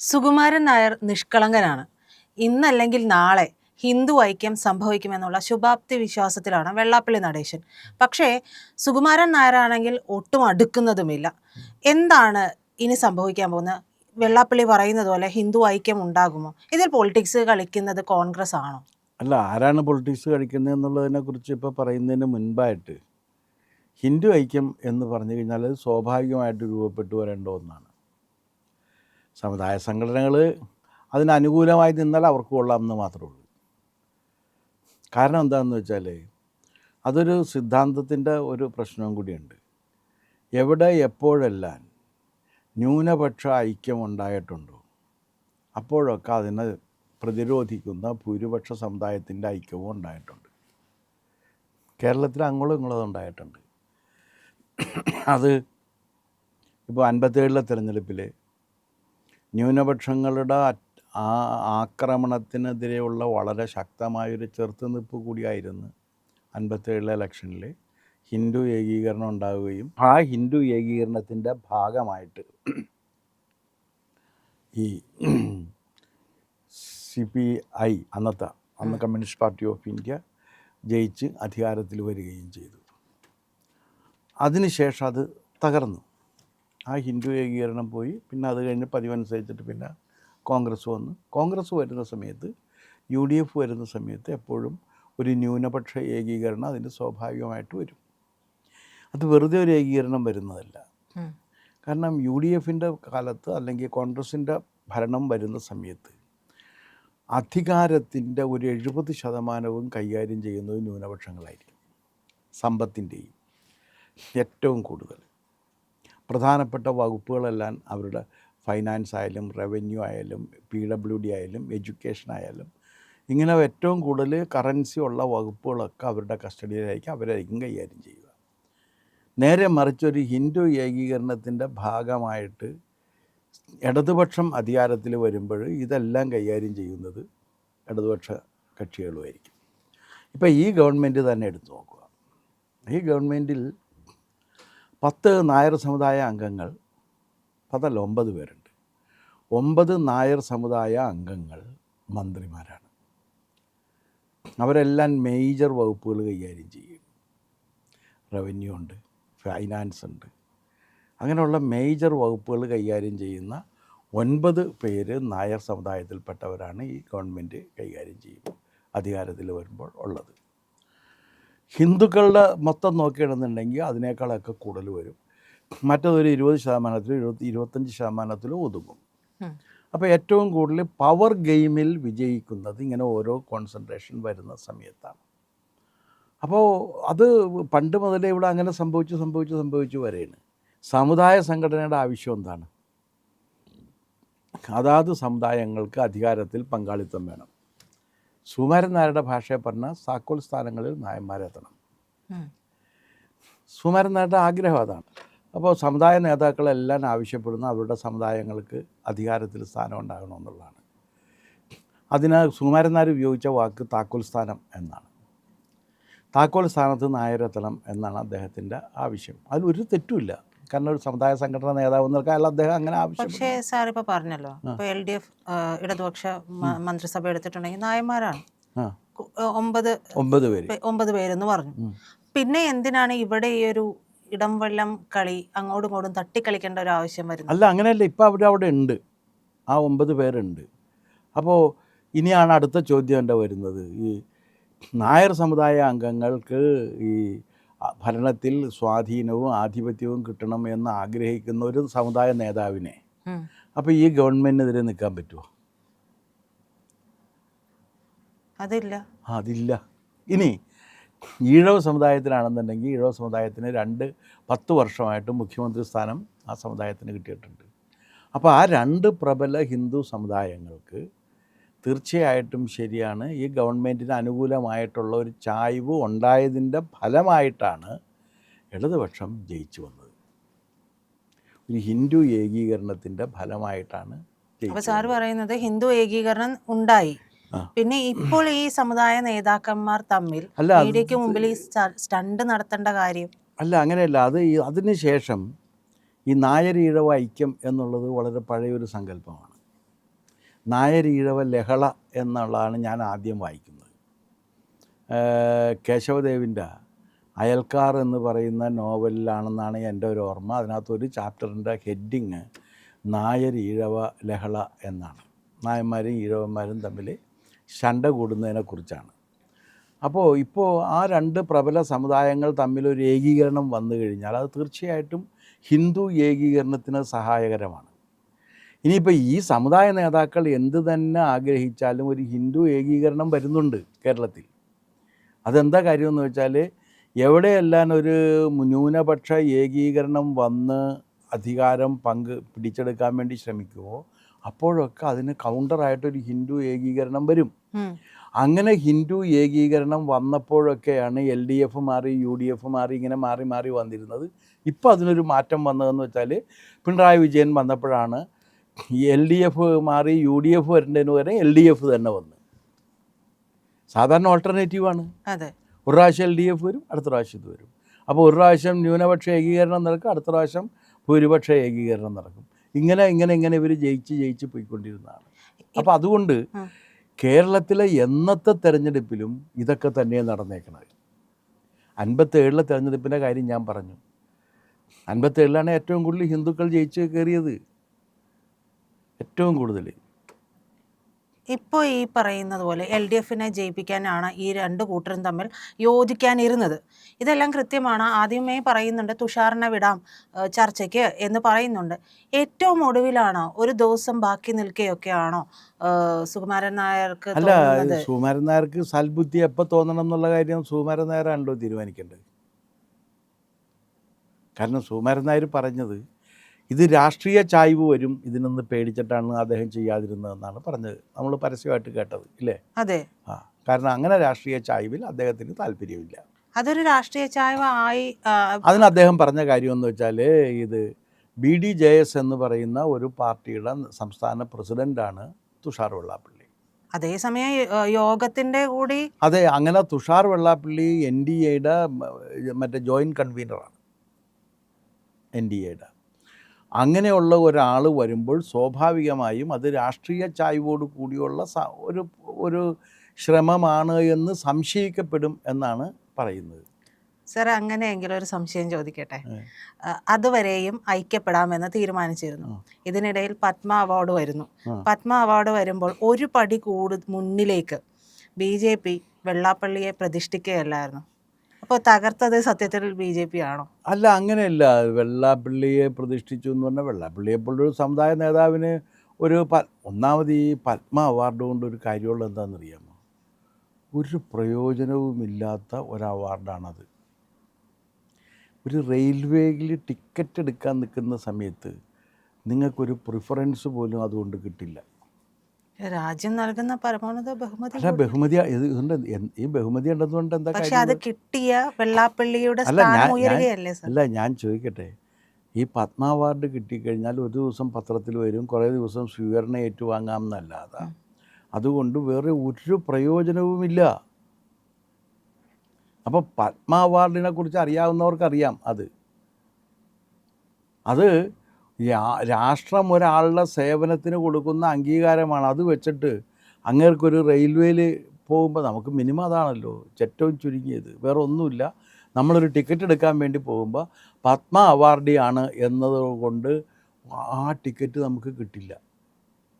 സുകുമാരൻ നായർ നിഷ്കളങ്കനാണ്. ഇന്നല്ലെങ്കിൽ നാളെ ഹിന്ദു ഐക്യം സംഭവിക്കുമെന്നുള്ള ശുഭാപ്തി വിശ്വാസത്തിലാണ് വെള്ളാപ്പള്ളി നടേശൻ. പക്ഷേ സുകുമാരൻ നായരാണെങ്കിൽ ഒട്ടും അടുക്കുന്നതുമില്ല. എന്താണ് ഇനി സംഭവിക്കാൻ പോകുന്നത്? വെള്ളാപ്പള്ളി പറയുന്നത് പോലെ ഹിന്ദു ഐക്യം ഉണ്ടാകുമോ? ഇതിൽ പൊളിറ്റിക്സ് കളിക്കുന്നത് കോൺഗ്രസ് ആണോ? അല്ല ആരാണ് പൊളിറ്റിക്സ് കളിക്കുന്നത് എന്നുള്ളതിനെ കുറിച്ച് ഇപ്പോൾ പറയുന്നതിന് മുൻപായിട്ട് ഹിന്ദു ഐക്യം എന്ന് പറഞ്ഞു കഴിഞ്ഞാൽ അത് സ്വാഭാവികമായിട്ട് രൂപപ്പെട്ടു വരേണ്ട ഒന്നാണ്. സമുദായ സംഘടനകൾ അതിനനുകൂലമായി നിന്നാൽ അവർക്ക് കൊള്ളാം എന്ന് മാത്രമേ ഉള്ളൂ. കാരണം എന്താണെന്ന് വെച്ചാൽ അതൊരു സിദ്ധാന്തത്തിന്റെ ഒരു പ്രശ്നവും കൂടിയുണ്ട്. എവിടെ എപ്പോഴെല്ലാം ന്യൂനപക്ഷ ഐക്യം ഉണ്ടായിട്ടുണ്ടോ അപ്പോഴൊക്കെ അതിനെ പ്രതിരോധിക്കുന്ന ഭൂരിപക്ഷ സമുദായത്തിന്റെ ഐക്യവും ഉണ്ടായിട്ടുണ്ട്. കേരളത്തിൽ അങ്ങോളം ഇങ്ങോളം ഉണ്ടായിട്ടുണ്ട്. അത് ഇപ്പോൾ അൻപത്തേഴിലെ തിരഞ്ഞെടുപ്പിൽ ന്യൂനപക്ഷങ്ങളുടെ ആ ആക്രമണത്തിനെതിരെയുള്ള വളരെ ശക്തമായൊരു ചെറുത്തുനിൽപ്പ് കൂടിയായിരുന്നു അൻപത്തേഴിലെ ഇലക്ഷനിൽ. ഹിന്ദു ഏകീകരണം ഉണ്ടാവുകയും ആ ഹിന്ദു ഏകീകരണത്തിന്റെ ഭാഗമായിട്ട് ഈ സി പി ഐ അന്നത്തെ അന്ന് കമ്മ്യൂണിസ്റ്റ് പാർട്ടി ഓഫ് ഇന്ത്യ ജയിച്ച് അധികാരത്തിൽ വരികയും ചെയ്തു. അതിനുശേഷം അത് തകർന്നു. ആ ഹിന്ദു ഏകീകരണം പോയി. പിന്നെ അത് കഴിഞ്ഞ് പതിവനുസരിച്ചിട്ട് പിന്നെ കോൺഗ്രസ് വന്നു. കോൺഗ്രസ് വരുന്ന സമയത്ത് യു ഡി എഫ് വരുന്ന സമയത്ത് എപ്പോഴും ഒരു ന്യൂനപക്ഷ ഏകീകരണം അതിന് സ്വാഭാവികമായിട്ട് വരും. അത് വെറുതെ ഒരു ഏകീകരണം വരുന്നതല്ല. കാരണം യു ഡി എഫിന്റെ കാലത്ത് അല്ലെങ്കിൽ കോൺഗ്രസിന്റെ ഭരണം വരുന്ന സമയത്ത് അധികാരത്തിന്റെ ഒരു എഴുപത് ശതമാനവും കൈകാര്യം ചെയ്യുന്നത് ന്യൂനപക്ഷങ്ങളായിരിക്കും. സമ്പത്തിന്റെയും ഏറ്റവും കൂടുതൽ. പ്രധാനപ്പെട്ട വകുപ്പുകളെല്ലാം അവരുടെ ഫൈനാൻസ് ആയാലും റവന്യൂ ആയാലും പി ഡബ്ല്യു ഡി ആയാലും എഡ്യൂക്കേഷൻ ആയാലും ഇങ്ങനെ ഏറ്റവും കൂടുതൽ കറൻസി ഉള്ള വകുപ്പുകളൊക്കെ അവരുടെ കസ്റ്റഡിയിലായിരിക്കും അവരായിരിക്കും കൈകാര്യം ചെയ്യുക. നേരെ മറിച്ചൊരു ഹിന്ദു ഏകീകരണത്തിന്റെ ഭാഗമായിട്ട് ഇടതുപക്ഷം അധികാരത്തിൽ വരുമ്പോൾ ഇതെല്ലാം കൈകാര്യം ചെയ്യുന്നത് ഇടതുപക്ഷ കക്ഷികളുമായിരിക്കും. ഇപ്പോൾ ഈ ഗവൺമെന്റ് തന്നെ എടുത്തു നോക്കുക. ഈ ഗവൺമെന്റിൽ പത്ത് നായർ സമുദായ അംഗങ്ങൾ പതല്ല ഒമ്പത് പേരുണ്ട്. ഒമ്പത് നായർ സമുദായ അംഗങ്ങൾ മന്ത്രിമാരാണ്. അവരെല്ലാം മേജർ വകുപ്പുകൾ കൈകാര്യം ചെയ്യും. റവന്യൂ ഉണ്ട് ഫൈനാൻസ് ഉണ്ട്. അങ്ങനെയുള്ള മേജർ വകുപ്പുകൾ കൈകാര്യം ചെയ്യുന്ന ഒൻപത് പേര് നായർ സമുദായത്തിൽപ്പെട്ടവരാണ് ഈ ഗവൺമെന്റ് കൈകാര്യം ചെയ്യുന്നത് അധികാരത്തിൽ വരുമ്പോൾ ഉള്ളത്. ഹിന്ദുക്കളുടെ മൊത്തം നോക്കുകയാണെന്നുണ്ടെങ്കിൽ അതിനേക്കാളൊക്കെ കൂടുതൽ വരും. മറ്റതൊരു ഇരുപത് ശതമാനത്തിലും ഇരുപത്തി ഇരുപത്തഞ്ച് ശതമാനത്തിലും ഒതുങ്ങും. അപ്പോൾ ഏറ്റവും കൂടുതൽ പവർ ഗെയിമിൽ വിജയിക്കുന്നത് ഇങ്ങനെ ഓരോ കോൺസെൻട്രേഷൻ വരുന്ന സമയത്താണ്. അപ്പോൾ അത് പണ്ട് മുതലേ ഇവിടെ അങ്ങനെ സംഭവിച്ചു സംഭവിച്ചു സംഭവിച്ചു വരെയാണ്. സമുദായ സംഘടനയുടെ ആവശ്യം എന്താണ്? അതാത് സമുദായങ്ങൾക്ക് അധികാരത്തിൽ പങ്കാളിത്തം വേണം. സുമാരൻ നായരുടെ ഭാഷയെ പറഞ്ഞാൽ സാക്കോൽ സ്ഥാനങ്ങളിൽ നായന്മാരെത്തണം ഉം. നായരുടെ ആഗ്രഹം അതാണ്. അപ്പോൾ സമുദായ നേതാക്കളെല്ലാം ആവശ്യപ്പെടുന്ന അവരുടെ സമുദായങ്ങൾക്ക് അധികാരത്തിൽ സ്ഥാനം ഉണ്ടാകണമെന്നുള്ളതാണ് അതിന് സുകുമാരൻ നായർ ഉപയോഗിച്ച വാക്ക് താക്കോൽ സ്ഥാനം എന്നാണ്. താക്കോൽ സ്ഥാനത്ത് നായരെത്തണം എന്നാണ് അദ്ദേഹത്തിന്റെ ആവശ്യം. അതിൽ ഒരു തെറ്റുമില്ല കാരണം ഒരു സമുദായ സംഘടന നേതാവ് നിൽക്കാനുള്ള അദ്ദേഹം അങ്ങനെ ആവശ്യം പക്ഷേ സാർ ഇപ്പൊ പറഞ്ഞല്ലോ ഇപ്പൊ എൽ ഡി എഫ് ഇടതുപക്ഷ മന്ത്രിസഭ എടുത്തിട്ടുണ്ടെങ്കിൽ നായന്മാരാണ്. ഒമ്പത് ഒമ്പത് പേര്. ഒമ്പത് പേരെന്ന് പറഞ്ഞു. പിന്നെ എന്തിനാണ് ഇവിടെ ഈ ഒരു ഇടം വെള്ളം കളി അങ്ങോട്ടും ഇങ്ങോട്ടും തട്ടിക്കളിക്കേണ്ട ഒരു ആവശ്യം വരുന്നത്? അല്ല അങ്ങനെയല്ല. ഇപ്പൊ അവിടെ അവിടെ ഉണ്ട്. ആ ഒമ്പത് പേരുണ്ട്. അപ്പോൾ ഇനിയാണ് അടുത്ത ചോദ്യം എന്റെ വരുന്നത്? ഈ നായർ സമുദായ അംഗങ്ങൾക്ക് ഈ ഭരണത്തിൽ സ്വാധീനവും ആധിപത്യവും കിട്ടണം എന്ന് ആഗ്രഹിക്കുന്ന ഒരു സമുദായ നേതാവിനെ. അപ്പോൾ ഈ ഗവൺമെന്റിനെതിരെ നിൽക്കാൻ പറ്റുമോ അതില്ല. അതില്ല. ഇനി ഈഴവ സമുദായത്തിനാണെന്നുണ്ടെങ്കിൽ ഈഴവ സമുദായത്തിന് രണ്ട് പത്ത് വർഷമായിട്ട് മുഖ്യമന്ത്രി സ്ഥാനം ആ സമുദായത്തിന് കിട്ടിയിട്ടുണ്ട്. അപ്പോൾ ആ രണ്ട് പ്രബല ഹിന്ദു സമുദായങ്ങൾക്ക് തീർച്ചയായിട്ടും ശരിയാണ്. ഈ ഗവൺമെന്റിന് അനുകൂലമായിട്ടുള്ള ഒരു ചായ്വ് ഉണ്ടായതിന്റെ ഫലമായിട്ടാണ് ഇടതുപക്ഷം ജയിച്ചു വന്നത്. ഒരു ഹിന്ദു ഏകീകരണത്തിന്റെ ഫലമായിട്ടാണ് അപ്പോൾ സാർ പറയുന്നത് ഹിന്ദു ഏകീകരണം ഉണ്ടായി. പിന്നെ ഇപ്പോൾ ഈ സമുദായ നേതാക്കന്മാർ തമ്മിൽ മീഡിയക്ക് മുമ്പിൽ ഈ സ്റ്റ- സ്റ്റണ്ട് നടത്തേണ്ട കാര്യം? അല്ല അങ്ങനെയല്ല. അത് അതിനുശേഷം ഈ നായരീഴവ ഐക്യം എന്നുള്ളത് വളരെ പഴയൊരു സങ്കല്പമാണ്. നായരീഴവ ലഹള എന്നുള്ളതാണ് ഞാൻ ആദ്യം വായിക്കുന്നത്. കേശവദേവിന്റെ അയൽക്കാർ എന്ന് പറയുന്ന നോവലിലാണെന്നാണ് എന്റെ ഒരു ഓർമ്മ. അതിനകത്തൊരു ചാപ്റ്ററിന്റെ ഹെഡിങ് നായർ ഈഴവ ലഹള എന്നാണ്. നായന്മാരും ഈഴവന്മാരും തമ്മിൽ ശണ്ട കൂടുന്നതിനെക്കുറിച്ചാണ് അപ്പോൾ ഇപ്പോൾ ആ രണ്ട് പ്രബല സമുദായങ്ങൾ തമ്മിലൊരു ഏകീകരണം വന്നു കഴിഞ്ഞാൽ അത് തീർച്ചയായിട്ടും ഹിന്ദു ഏകീകരണത്തിന് സഹായകരമാണ്. ഇനിയിപ്പോൾ ഈ സമുദായ നേതാക്കൾ എന്ത് തന്നെ ആഗ്രഹിച്ചാലും ഒരു ഹിന്ദു ഏകീകരണം വരുന്നുണ്ട് കേരളത്തിൽ. അതെന്താ കാര്യമെന്ന് വെച്ചാൽ എവിടെയെല്ലാം ഒരു ന്യൂനപക്ഷ ഏകീകരണം വന്ന് അധികാരം പങ്ക് പിടിച്ചെടുക്കാൻ വേണ്ടി ശ്രമിക്കുമോ അപ്പോഴൊക്കെ അതിന് കൗണ്ടറായിട്ടൊരു ഹിന്ദു ഏകീകരണം വരും. അങ്ങനെ ഹിന്ദു ഏകീകരണം വന്നപ്പോഴൊക്കെയാണ് എൽ ഡി എഫ് മാറി യു ഡി എഫ് മാറി ഇങ്ങനെ മാറി മാറി വന്നിരുന്നത്. ഇപ്പോൾ അതിനൊരു മാറ്റം വന്നതെന്ന് വെച്ചാൽ പിണറായി വിജയൻ വന്നപ്പോഴാണ് എൽ ഡി എഫ് മാറി യു ഡി എഫ് വരേണ്ടതിന് പകരം എൽ ഡി എഫ് തന്നെ വന്നു. സാധാരണ ഓൾട്ടർനേറ്റീവാണ് അതെ. ഒരു പ്രാവശ്യം എൽ ഡി എഫ് വരും അടുത്ത പ്രാവശ്യം ഇത് വരും. അപ്പോൾ ഒരു പ്രാവശ്യം ന്യൂനപക്ഷ ഏകീകരണം നടക്കും അടുത്ത പ്രാവശ്യം ഭൂരിപക്ഷ ഏകീകരണം നടക്കും. ഇങ്ങനെ ഇങ്ങനെ ഇങ്ങനെ ഇവർ ജയിച്ച് ജയിച്ച് പോയിക്കൊണ്ടിരുന്നതാണ്. അപ്പോൾ അതുകൊണ്ട് കേരളത്തിലെ എന്നത്തെ തെരഞ്ഞെടുപ്പിലും ഇതൊക്കെ തന്നെയാണ് നടന്നേക്കണത്. അൻപത്തേഴിലെ തെരഞ്ഞെടുപ്പിന്റെ കാര്യം ഞാൻ പറഞ്ഞു. അൻപത്തേഴിലാണ് ഏറ്റവും കൂടുതൽ ഹിന്ദുക്കൾ ജയിച്ച് കയറിയത്. ഏറ്റവും കൂടുതൽ. ഇപ്പോൾ ഈ പറയുന്നത് പോലെ എൽ ഡി എഫിനെ ജയിപ്പിക്കാനാണ് ഈ രണ്ട് കൂട്ടരും തമ്മിൽ യോജിക്കാനിരുന്നത്. ഇതെല്ലാം കൃത്യമാണ്. ആദ്യമേ പറയുന്നുണ്ട് തുഷാറിനെ വിടാം ചർച്ചയ്ക്ക് എന്ന് പറയുന്നുണ്ട്. ഏറ്റവും ഒടുവിലാണോ ഒരു ദിവസം ബാക്കി നിൽക്കുകയൊക്കെയാണോ സുകുമാരൻ നായർക്ക് അല്ല സുകുമാരൻ നായർക്ക് സൽബുദ്ധി എപ്പോൾ തോന്നണം എന്നുള്ള കാര്യം സുകുമാരൻ നായരാണല്ലോ തീരുമാനിക്കേണ്ടത്. കാരണം സുകുമാരൻ നായർ പറഞ്ഞത് ഇത് രാഷ്ട്രീയ ചായ്വ് വരും ഇതിനൊന്ന് പേടിച്ചിട്ടാണ് അദ്ദേഹം ചെയ്യാതിരുന്നതെന്നാണ് പറഞ്ഞത്. നമ്മൾ പരസ്യമായിട്ട് കേട്ടത് ഇല്ലേ? അതെ. ആ കാരണം അങ്ങനെ രാഷ്ട്രീയ ചായ്വിൽ അദ്ദേഹത്തിന് താല്പര്യമില്ല. അതൊരു രാഷ്ട്രീയ ചായ്വ ആയി അതിന് അദ്ദേഹം പറഞ്ഞ കാര്യം എന്ന് വെച്ചാൽ ഇത് ബി ഡി ജെ എസ് എന്ന് പറയുന്ന ഒരു പാർട്ടിയുടെ സംസ്ഥാന പ്രസിഡന്റാണ് തുഷാർ വെള്ളാപ്പള്ളി. അതേസമയം യോഗത്തിന്റെ കൂടി അതെ അങ്ങനെ തുഷാർ വെള്ളാപ്പള്ളി എൻ ഡി എയുടെ മറ്റേ ജോയിന്റ് കൺവീനറാണ്. എൻ ഡി എയുടെ. അങ്ങനെയുള്ള ഒരാൾ വരുമ്പോൾ സ്വാഭാവികമായും അത് രാഷ്ട്രീയ ചായ്വോട് കൂടിയുള്ള സ- ഒരു ഒരു ശ്രമമാണ് എന്ന് സംശയിക്കപ്പെടും എന്നാണ് പറയുന്നത്. സർ അങ്ങനെയെങ്കിലും ഒരു സംശയം ചോദിക്കട്ടെ. അതുവരെയും ഐക്യപ്പെടാമെന്ന് തീരുമാനിച്ചിരുന്നു. ഇതിനിടയിൽ പത്മ അവാർഡ് വരുന്നു. പത്മ അവാർഡ് വരുമ്പോൾ ഒരു പടി കൂടു മുന്നിലേക്ക് ബി ജെ പി വെള്ളാപ്പള്ളിയെ പ്രതിഷ്ഠിക്കുകയല്ലായിരുന്നു. അപ്പോൾ തകർത്തത് സത്യത്തിൽ ബി ജെ പി ആണോ? അല്ല അങ്ങനെയല്ല. വെള്ളാപ്പള്ളിയെ പ്രതിഷ്ഠിച്ചു എന്ന് പറഞ്ഞാൽ വെള്ളാപ്പള്ളിയെ ഒരു സമുദായ നേതാവിന് ഒരു പ ഒന്നാമത് ഈ പത്മ അവാർഡ് കൊണ്ട് ഒരു കാര്യമുള്ളത് എന്താണെന്നറിയാമോ? ഒരു പ്രയോജനവുമില്ലാത്ത ഒരു അവാർഡാണത് ഒരു റെയിൽവേയിൽ ടിക്കറ്റ് എടുക്കാൻ നിൽക്കുന്ന സമയത്ത് നിങ്ങൾക്കൊരു പ്രിഫറൻസ് പോലും അതുകൊണ്ട് കിട്ടില്ല. രാജ്യം നൽകുന്ന പരമോന്നത ബഹുമതി ബഹുമതി ഈ ബഹുമതി ഉണ്ടെന്നുകൊണ്ട് എന്താ പക്ഷെ അത് കിട്ടിയ വെള്ളാപ്പള്ളിയുടെ ഉയരുകയല്ലേ അല്ല ഞാൻ ചോദിക്കട്ടെ. ഈ പത്മ അവാർഡ് കിട്ടിക്കഴിഞ്ഞാൽ ഒരു ദിവസം പത്രത്തിൽ വരും കുറേ ദിവസം സ്വീകരണം ഏറ്റുവാങ്ങാം എന്നല്ലാതെ അതുകൊണ്ട് വേറെ ഒരു പ്രയോജനവുമില്ല. അപ്പോൾ പത്മ അവാർഡിനെ കുറിച്ച് അറിയാവുന്നവർക്ക് അറിയാം അത്. അത് രാഷ്ട്രം ഒരാളുടെ സേവനത്തിന് കൊടുക്കുന്ന അംഗീകാരമാണ്. അത് വെച്ചിട്ട് അങ്ങേർക്കൊരു റെയിൽവേയിൽ പോകുമ്പോൾ നമുക്ക് മിനിമം അതാണല്ലോ ഏറ്റവും ചുരുങ്ങിയത്. വേറെ ഒന്നുമില്ല. നമ്മളൊരു ടിക്കറ്റ് എടുക്കാൻ വേണ്ടി പോകുമ്പോൾ പത്മ അവാർഡിയാണ് എന്നതുകൊണ്ട് ആ ടിക്കറ്റ് നമുക്ക് കിട്ടില്ല.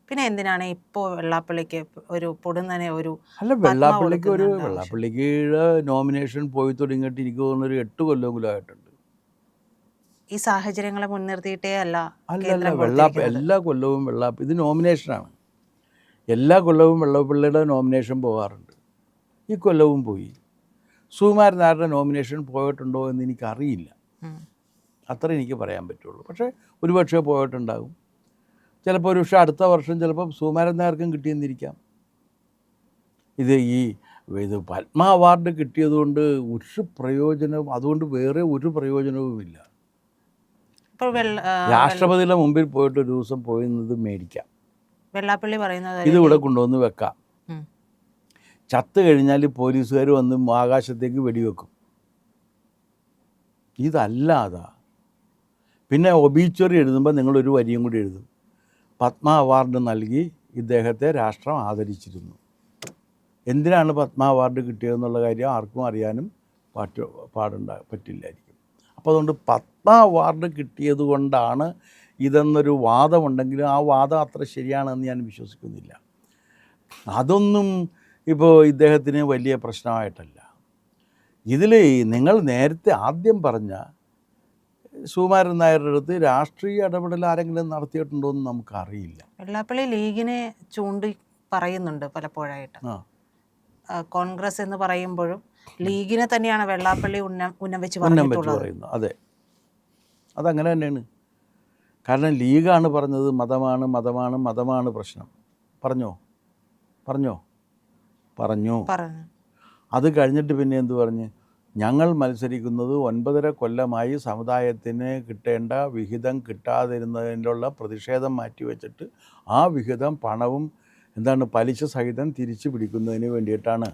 പിന്നെ എന്തിനാണ് ഇപ്പോൾ വെള്ളാപ്പള്ളിക്ക് ഒരു പൊടുന്നനെ ഒരു അല്ല വെള്ളാപ്പള്ളിക്ക് ഒരു വെള്ളാപ്പള്ളിക്ക് നോമിനേഷൻ പോയി തുടങ്ങിയിട്ട് എനിക്ക് തോന്നുന്നൊരു ഒരു എട്ട് കൊല്ലമെങ്കിലും ആയിട്ടുണ്ട്. ഈ സാഹചര്യങ്ങളെ മുൻനിർത്തിയിട്ടേ അല്ല അല്ല വെള്ളാപ്പ എല്ലാ കൊല്ലവും വെള്ളാപ്പ് ഇത് നോമിനേഷനാണ് എല്ലാ കൊല്ലവും വെള്ളാപ്പള്ളിയുടെ നോമിനേഷൻ പോകാറുണ്ട്. ഈ കൊല്ലവും പോയി. സുകുമാരൻ നായരുടെ നോമിനേഷൻ പോയിട്ടുണ്ടോ എന്ന് എനിക്കറിയില്ല. അത്ര എനിക്ക് പറയാൻ പറ്റുള്ളൂ. പക്ഷേ ഒരുപക്ഷെ പോയിട്ടുണ്ടാകും. ചിലപ്പോൾ ഒരു പക്ഷേ അടുത്ത വർഷം ചിലപ്പോൾ സുകുമാരൻ നായർക്കും കിട്ടിയെന്നിരിക്കാം. ഇത് ഈ ഇത് പത്മ അവാർഡ് കിട്ടിയതുകൊണ്ട് ഒരു പ്രയോജനവും അതുകൊണ്ട് വേറെ ഒരു പ്രയോജനവുമില്ല. രാഷ്ട്രപതിയുടെ മുമ്പിൽ പോയിട്ട് ഒരു ദിവസം പോയിരുന്നത് മേടിക്കാം. വെള്ളാപ്പള്ളി പറയുന്നത് ഇത് ഇവിടെ കൊണ്ടുവന്ന് വെക്കാം. ചത്ത് കഴിഞ്ഞാൽ പോലീസുകാർ വന്ന് ആകാശത്തേക്ക് വെടിവെക്കും. ഇതല്ലാതെ. പിന്നെ ഒബീച്വറി എഴുതുമ്പോൾ നിങ്ങളൊരു വരിയും കൂടി എഴുതും. പത്മ അവാർഡ് നൽകി ഇദ്ദേഹത്തെ രാഷ്ട്രം ആദരിച്ചിരുന്നു. എന്തിനാണ് പത്മ അവാർഡ് കിട്ടിയതെന്നുള്ള കാര്യം ആർക്കും അറിയാനും പാട്ട് പാടുണ്ടാ പറ്റില്ലായിരിക്കും. അപ്പോൾ അതുകൊണ്ട് പത്താം വാർഡ് കിട്ടിയത് കൊണ്ടാണ് ഇതെന്നൊരു വാദമുണ്ടെങ്കിലും ആ വാദം അത്ര ശരിയാണെന്ന് ഞാൻ വിശ്വസിക്കുന്നില്ല. അതൊന്നും ഇപ്പോൾ ഇദ്ദേഹത്തിന് വലിയ പ്രശ്നമായിട്ടല്ല. ഇതിൽ നിങ്ങൾ നേരത്തെ ആദ്യം പറഞ്ഞ സുകുമാരൻ നായരുടെ അടുത്ത് രാഷ്ട്രീയ ഇടപെടൽ ആരെങ്കിലും നടത്തിയിട്ടുണ്ടോ എന്ന് നമുക്കറിയില്ല. വെള്ളാപ്പള്ളി ലീഗിനെ ചൂണ്ടി പറയുന്നുണ്ട് പലപ്പോഴായിട്ട്. കോൺഗ്രസ് എന്ന് പറയുമ്പോഴും ലീഗിനെ തന്നെയാണ് വെള്ളാപ്പള്ളി ഉന്നം ഉന്നം വെച്ച് ഉന്നം വെച്ച് പറഞ്ഞിട്ടുള്ളത്. പറയുന്നു. അതെ. അതങ്ങനെ തന്നെയാണ്. കാരണം ലീഗാണ് പറഞ്ഞത് മതമാണ് മതമാണ് മതമാണ് പ്രശ്നം. പറഞ്ഞോ? പറഞ്ഞോ? പറഞ്ഞു? പറഞ്ഞു. അത് കഴിഞ്ഞിട്ട് പിന്നെ എന്തു പറഞ്ഞ്? ഞങ്ങൾ മത്സരിക്കുന്നത് ഒൻപതര കൊല്ലമായി സമുദായത്തിന് കിട്ടേണ്ട വിഹിതം കിട്ടാതിരുന്നതിനുള്ള പ്രതിഷേധം മാറ്റിവെച്ചിട്ട് ആ വിഹിതം പണവും എന്താണ് പലിശ സഹിതം തിരിച്ചു പിടിക്കുന്നതിന് വേണ്ടിയിട്ടാണ്.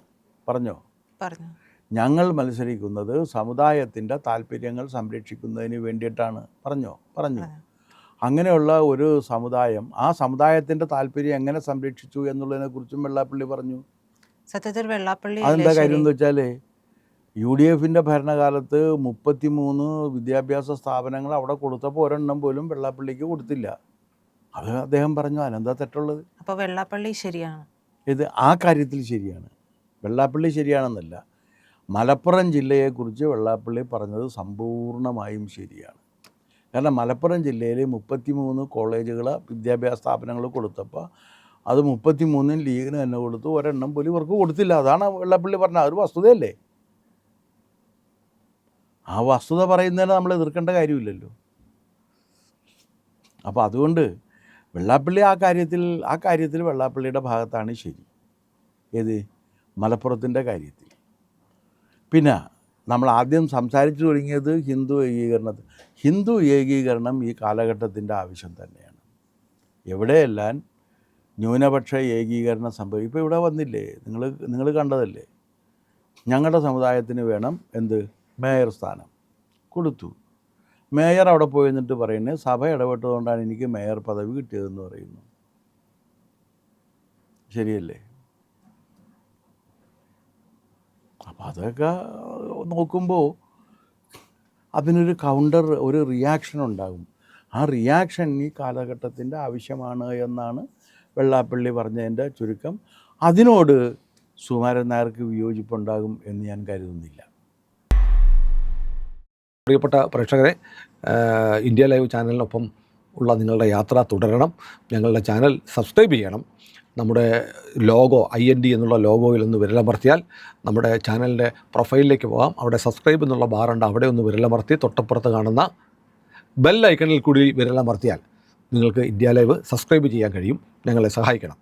പറഞ്ഞോ? പറഞ്ഞു. ഞങ്ങൾ മത്സരിക്കുന്നത് സമുദായത്തിന്റെ താല്പര്യങ്ങൾ സംരക്ഷിക്കുന്നതിന് വേണ്ടിയിട്ടാണ്. പറഞ്ഞോ? പറഞ്ഞു? അങ്ങനെയുള്ള ഒരു സമുദായം ആ സമുദായത്തിന്റെ താല്പര്യം എങ്ങനെ സംരക്ഷിച്ചു എന്നുള്ളതിനെക്കുറിച്ചും വെള്ളാപ്പള്ളി പറഞ്ഞു. സത്യത്തിൽ വെള്ളാപ്പള്ളി അതെന്താ കാര്യം എന്ന് വെച്ചാൽ യു ഡി എഫിന്റെ ഭരണകാലത്ത് മുപ്പത്തിമൂന്ന് വിദ്യാഭ്യാസ സ്ഥാപനങ്ങൾ അവിടെ കൊടുത്തപ്പോൾ ഒരെണ്ണം പോലും വെള്ളാപ്പള്ളിക്ക് കൊടുത്തില്ല. അത് അദ്ദേഹം പറഞ്ഞു അതെന്താ തെറ്റുള്ളത്? അപ്പോൾ വെള്ളാപ്പള്ളി ശരിയാണ്. ഇത് ആ കാര്യത്തിൽ ശരിയാണ്. വെള്ളാപ്പള്ളി ശരിയാണെന്നല്ല. മലപ്പുറം ജില്ലയെക്കുറിച്ച് വെള്ളാപ്പള്ളി പറഞ്ഞത് സമ്പൂർണമായും ശരിയാണ്. കാരണം മലപ്പുറം ജില്ലയിൽ മുപ്പത്തിമൂന്ന് കോളേജുകൾ വിദ്യാഭ്യാസ സ്ഥാപനങ്ങൾ കൊടുത്തപ്പോൾ അത് മുപ്പത്തിമൂന്നിന് ലീഗിന് തന്നെ കൊടുത്തു. ഒരെണ്ണം പോലും ഇവർക്ക് കൊടുത്തില്ല. അതാണ് വെള്ളാപ്പള്ളി ആ ഒരു വസ്തുതയല്ലേ? ആ വസ്തുത പറയുന്നതിന് നമ്മൾ എതിർക്കേണ്ട കാര്യമില്ലല്ലോ. അപ്പോൾ അതുകൊണ്ട് വെള്ളാപ്പള്ളി ആ കാര്യത്തിൽ ആ കാര്യത്തിൽ വെള്ളാപ്പള്ളിയുടെ ഭാഗത്താണ് ശരി. ഏത്? മലപ്പുറത്തിന്റെ കാര്യത്തിൽ. പിന്നെ നമ്മൾ ആദ്യം സംസാരിച്ചു തുടങ്ങിയത് ഹിന്ദു ഏകീകരണത്തിൽ ഹിന്ദു ഏകീകരണം ഈ കാലഘട്ടത്തിന്റെ ആവശ്യം തന്നെയാണ്. എവിടെയെല്ലാം ന്യൂനപക്ഷ ഏകീകരണം സംഭവിക്കും? ഇപ്പോൾ ഇവിടെ വന്നില്ലേ? നിങ്ങൾ നിങ്ങൾ കണ്ടതല്ലേ? ഞങ്ങളുടെ സമുദായത്തിന് വേണം എന്ത്? മേയർ സ്ഥാനം കൊടുത്തു. മേയർ അവിടെ പോയി എന്നിട്ട് പറയുന്നത് സഭ ഇടപെട്ടതുകൊണ്ടാണ് എനിക്ക് മേയർ പദവി കിട്ടിയതെന്ന് പറയുന്നു. ശരിയല്ലേ? അതൊക്കെ നോക്കുമ്പോൾ അതിനൊരു കൗണ്ടർ ഒരു റിയാക്ഷൻ ഉണ്ടാകും. ആ റിയാക്ഷൻ ഈ കാലഘട്ടത്തിന്റെ ആവശ്യമാണ് എന്നാണ് വെള്ളാപ്പള്ളി പറഞ്ഞതിന്റെ ചുരുക്കം. അതിനോട് സുകുമാരൻ നായർക്ക് വിയോജിപ്പുണ്ടാകും എന്ന് ഞാൻ കരുതുന്നില്ല. പ്രിയപ്പെട്ട പ്രേക്ഷകരെ ഇന്ത്യ ലൈവ് ചാനലിനൊപ്പം ഉള്ള നിങ്ങളുടെ യാത്ര തുടരണം. ഞങ്ങളുടെ ചാനൽ സബ്സ്ക്രൈബ് ചെയ്യണം. നമ്മുടെ ലോഗോ ഐ എൻ ഡി എന്നുള്ള ലോഗോയിൽ ഒന്ന് വിരലമർത്തിയാൽ നമ്മുടെ ചാനലിന്റെ പ്രൊഫൈലിലേക്ക് പോകാം. അവിടെ സബ്സ്ക്രൈബ് എന്നുള്ള ബാറുണ്ട് അവിടെ ഒന്ന് വിരലമർത്തി തൊട്ടപ്പുറത്ത് കാണുന്ന ബെൽ ഐക്കണിൽ കൂടി വിരലമർത്തിയാൽ നിങ്ങൾക്ക് ഇന്ത്യ ലൈവ് സബ്സ്ക്രൈബ് ചെയ്യാൻ കഴിയും. ഞങ്ങളെ സഹായിക്കണം.